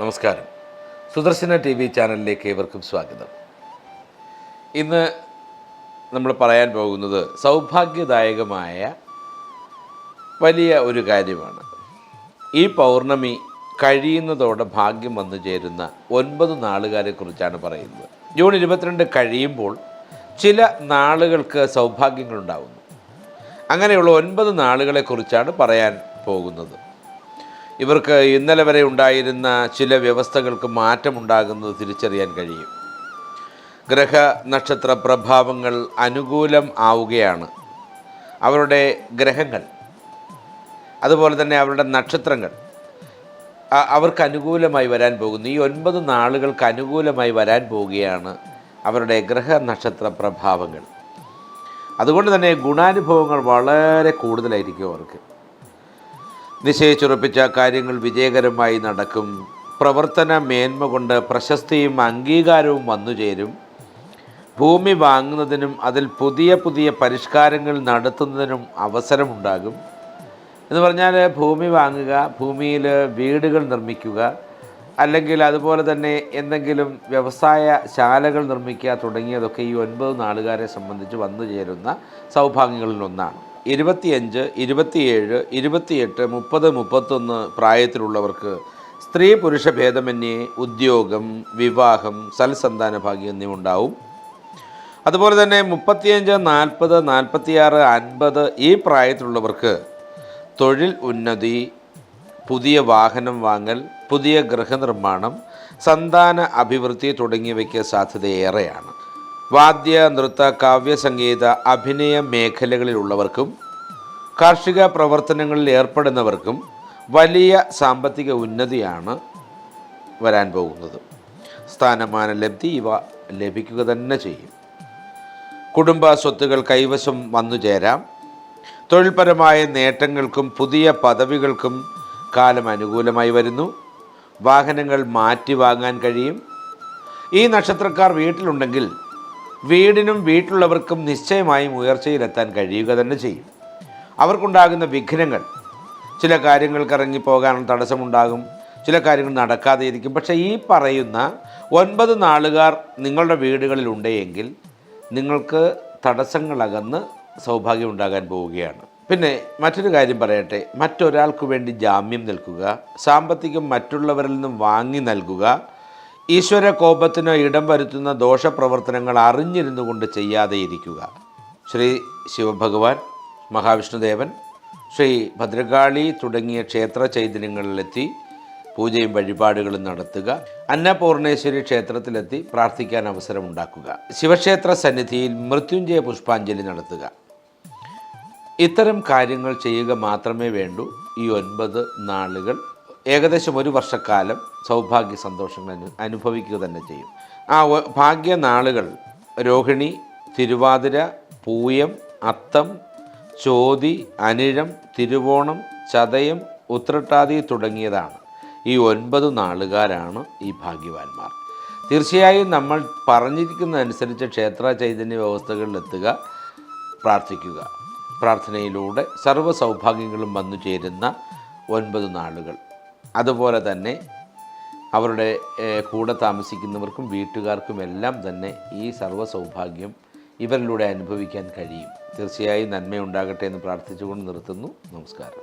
നമസ്കാരം. Sudarshana T V ചാനലിലേക്ക് ഏവർക്കും സ്വാഗതം. ഇന്ന് നമ്മൾ പറയാൻ പോകുന്നത് സൗഭാഗ്യദായകമായ വലിയ ഒരു കാര്യമാണ്. ഈ പൗർണമി കഴിയുന്നതോടെ ഭാഗ്യം വന്നു ചേരുന്ന ഒൻപത് നാളുകാരെക്കുറിച്ചാണ് പറയുന്നത്. ജൂൺ ഇരുപത്തിരണ്ട് കഴിയുമ്പോൾ ചില നാളുകൾക്ക് സൗഭാഗ്യങ്ങളുണ്ടാകുന്നു അങ്ങനെയുള്ള ഒൻപത് നാളുകളെക്കുറിച്ചാണ് പറയാൻ പോകുന്നത്. ഇവർക്ക് ഇന്നലെ വരെ ഉണ്ടായിരുന്ന ചില വ്യവസ്ഥകൾക്ക് മാറ്റമുണ്ടാകുന്നത് തിരിച്ചറിയാൻ കഴിയും. ഗ്രഹ നക്ഷത്ര പ്രഭാവങ്ങൾ അനുകൂലം ആവുകയാണ്. അവരുടെ ഗ്രഹങ്ങൾ അതുപോലെ തന്നെ അവരുടെ നക്ഷത്രങ്ങൾ അവർക്ക് അനുകൂലമായി വരാൻ പോകുന്നു. ഈ ഒൻപത് നാളുകൾക്ക് അനുകൂലമായി വരാൻ പോവുകയാണ് അവരുടെ ഗ്രഹ നക്ഷത്ര പ്രഭാവങ്ങൾ. അതുകൊണ്ട് തന്നെ ഗുണാനുഭവങ്ങൾ വളരെ കൂടുതലായിരിക്കും അവർക്ക്. നിശ്ചയിച്ചുറപ്പിച്ച കാര്യങ്ങൾ വിജയകരമായി നടക്കും. പ്രവർത്തന മേന്മ കൊണ്ട് പ്രശസ്തിയും അംഗീകാരവും വന്നു ചേരും ഭൂമി വാങ്ങുന്നതിനും അതിൽ പുതിയ പുതിയ പരിഷ്കാരങ്ങൾ നടത്തുന്നതിനും അവസരമുണ്ടാകും. എന്ന് പറഞ്ഞാൽ ഭൂമി വാങ്ങുക ഭൂമിയിൽ വീടുകൾ നിർമ്മിക്കുക അല്ലെങ്കിൽ അതുപോലെ തന്നെ എന്തെങ്കിലും വ്യവസായ ശാലകൾ നിർമ്മിക്കുക തുടങ്ങിയതൊക്കെ ഈ ഒൻപത് നാളുകാരെ സംബന്ധിച്ച് വന്നു ചേരുന്ന സൗഭാഗ്യങ്ങളിൽ ഒന്നാണ്. ഇരുപത്തിയഞ്ച് ഇരുപത്തിയേഴ് ഇരുപത്തിയെട്ട് മുപ്പത് മുപ്പത്തൊന്ന് പ്രായത്തിലുള്ളവർക്ക് സ്ത്രീ പുരുഷ ഭേദമന്യേ ഉദ്യോഗം വിവാഹം സൽസന്താന ഭാഗ്യം എന്നിവ ഉണ്ടാവും. അതുപോലെ തന്നെ മുപ്പത്തിയഞ്ച് നാൽപ്പത് നാൽപ്പത്തിയാറ് അൻപത് ഈ പ്രായത്തിലുള്ളവർക്ക് തൊഴിൽ ഉന്നതി പുതിയ വാഹനം വാങ്ങൽ പുതിയ ഗൃഹനിർമ്മാണം സന്താന അഭിവൃദ്ധി തുടങ്ങിയവയ്ക്ക് സാധ്യതയേറെയാണ്. വാദ്യ നൃത്ത കാവ്യ സംഗീത അഭിനയ മേഖലകളിലുള്ളവർക്കും കാർഷിക പ്രവർത്തനങ്ങളിൽ ഏർപ്പെടുന്നവർക്കും വലിയ സാമ്പത്തിക ഉന്നതിയാണ് വരാൻ പോകുന്നത്. സ്ഥാനമാന ലബ്ധി ഇവ ലഭിക്കുക തന്നെ ചെയ്യും. കുടുംബ സ്വത്തുകൾ കൈവശം വന്നു ചേരാം. തൊഴിൽപരമായ നേട്ടങ്ങൾക്കും പുതിയ പദവികൾക്കും കാലം അനുകൂലമായി വരുന്നു. വാഹനങ്ങൾ മാറ്റി വാങ്ങാൻ കഴിയും. ഈ നക്ഷത്രക്കാർ വീട്ടിലുണ്ടെങ്കിൽ വീടിനും വീട്ടിലുള്ളവർക്കും നിശ്ചയമായും ഉയർച്ചയിലെത്താൻ കഴിയുക തന്നെ ചെയ്യും. അവർക്കുണ്ടാകുന്ന വിഘ്നങ്ങൾ ചില കാര്യങ്ങൾക്ക് ഇറങ്ങിപ്പോകാൻ തടസ്സമുണ്ടാകും ചില കാര്യങ്ങൾ നടക്കാതെ ഇരിക്കും. പക്ഷേ ഈ പറയുന്ന ഒൻപത് നാളുകാർ നിങ്ങളുടെ വീടുകളിലുണ്ടെങ്കിൽ നിങ്ങൾക്ക് തടസ്സങ്ങളകന്ന് സൗഭാഗ്യം ഉണ്ടാകാൻ പോവുകയാണ്. പിന്നെ മറ്റൊരു കാര്യം പറയട്ടെ. മറ്റൊരാൾക്ക് വേണ്ടി ജാമ്യം നിൽക്കുക സാമ്പത്തികം മറ്റുള്ളവരിൽ നിന്നും വാങ്ങി നൽകുക ഈശ്വര കോപത്തിന് ഇടം വരുത്തുന്ന ദോഷപ്രവർത്തനങ്ങൾ അറിഞ്ഞിരുന്നു കൊണ്ട് ചെയ്യാതെ ഇരിക്കുക. ശ്രീ ശിവഭഗവാൻ മഹാവിഷ്ണുദേവൻ ശ്രീ ഭദ്രകാളി തുടങ്ങിയ ക്ഷേത്ര ചൈതന്യങ്ങളിലെത്തി പൂജയും വഴിപാടുകളും നടത്തുക. അന്നപൂർണേശ്വരി ക്ഷേത്രത്തിലെത്തി പ്രാർത്ഥിക്കാൻ അവസരമുണ്ടാക്കുക. ശിവക്ഷേത്ര സന്നിധിയിൽ മൃത്യുഞ്ജയ പുഷ്പാഞ്ജലി നടത്തുക. ഇത്തരം കാര്യങ്ങൾ ചെയ്യുക മാത്രമേ വേണ്ടൂ. ഈ ഒൻപത് നാളുകൾ ഏകദേശം ഒരു വർഷക്കാലം സൗഭാഗ്യ സന്തോഷങ്ങൾ അനുഭവിക്കുക തന്നെ ചെയ്യും. ആ ഭാഗ്യ നാളുകൾ രോഹിണി തിരുവാതിര പൂയം അത്തം ചോതി അനിഴം തിരുവോണം ചതയം ഉത്രട്ടാതി തുടങ്ങിയതാണ്. ഈ ഒൻപത് നാളുകാരാണ് ഈ ഭാഗ്യവാന്മാർ. തീർച്ചയായും നമ്മൾ പറഞ്ഞിരിക്കുന്നതനുസരിച്ച് ക്ഷേത്ര ചൈതന്യ വ്യവസ്ഥകളിലെത്തുക പ്രാർത്ഥിക്കുക. പ്രാർത്ഥനയിലൂടെ സർവ സൗഭാഗ്യങ്ങളും വന്നു ചേരുന്ന ഒൻപത് നാളുകൾ. അതുപോലെ തന്നെ അവരുടെ കൂടെ താമസിക്കുന്നവർക്കും വീട്ടുകാർക്കും എല്ലാം തന്നെ ഈ സർവ സൗഭാഗ്യം ഇവരിലൂടെ അനുഭവിക്കാൻ കഴിയും. തീർച്ചയായും നന്മയുണ്ടാകട്ടെ എന്ന് പ്രാർത്ഥിച്ചുകൊണ്ട് നിർത്തുന്നു. നമസ്കാരം.